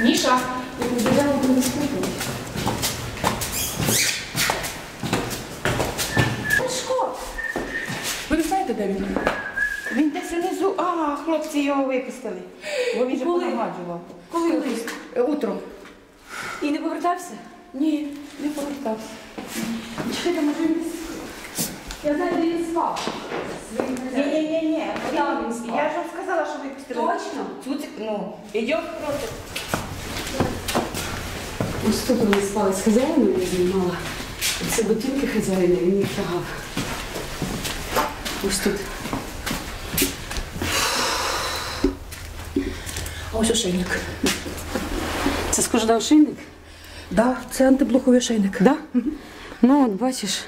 Міша, як ми додому будемо скупити. Сашко! Ви не знаєте, де він? Він десь внизу, а хлопці його випустили. Бо він же Коли? понагаджував. Коли лист? Е, Утром. І не повертався? Ні, не повертався. Чекайте, може він десь... Я знаю, де він спав. Ні, ні, ні, ні. Я ж вам сказала, що випустили. Точно? Цуцик, ну, ідемо проти. Ось тут вони спали з хазяїном, я знімала. Це ботинки хазяїна, він їх тягав. Ось тут. А ось ошейник. Це схоже на ошейник? Да, це антиблоховий ошейник. Да? Ну, от бачиш.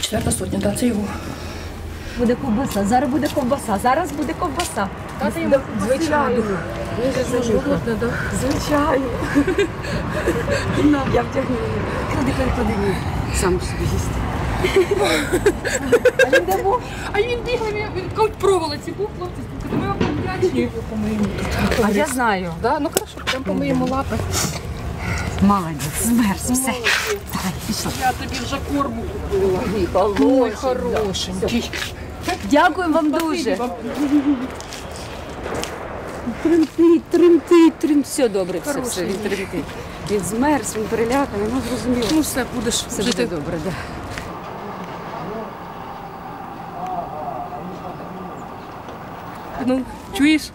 Четверта сотня, так, це його. Буде ковбаса, зараз буде ковбаса, зараз буде ковбаса. Звичайно. Він же занюхав. Звичайно. Я втягну її. Клади, клади, клади. Сам собі їсти. А він бігав, він, він каут проволоці був, хлопці, слухайте, ми вам вдячні. А я знаю. Да, ну хорошо, прям помиємо лапи. Молодець, змерз, все. Давай, пішла. Я тобі вже корму купила. Ой, хорошенький. Дякую вам дуже. Вам Тремтить, тремтить, тремтить. Все добре, все, все, він тремтить. Він змерз, він переляканий, ну зрозуміло. Ну все, будеш Все жити. буде добре, так. Ну, чуєш?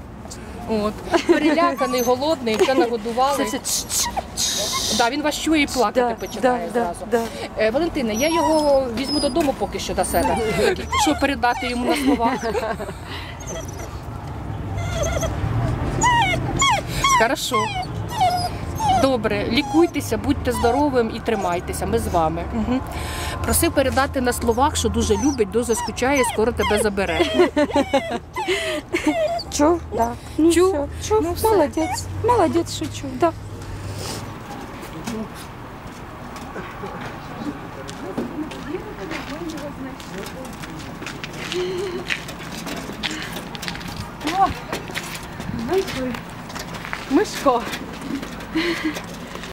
От. Переляканий, голодний, це нагодували. Все, все. Да, він вас чує і плакати Да, починає да, зразу. да, Е, Валентина, я його візьму додому поки що до себе. Що передати йому на словах? Хорошо. Добре, лікуйтеся, будьте здоровим і тримайтеся. Ми з вами. Угу. Просив передати на словах, що дуже любить, дуже скучає, скоро тебе забере. Чув, да. Ну, Чув? все, чув. Ну, молодець, молодець, що чув, да. Мишко.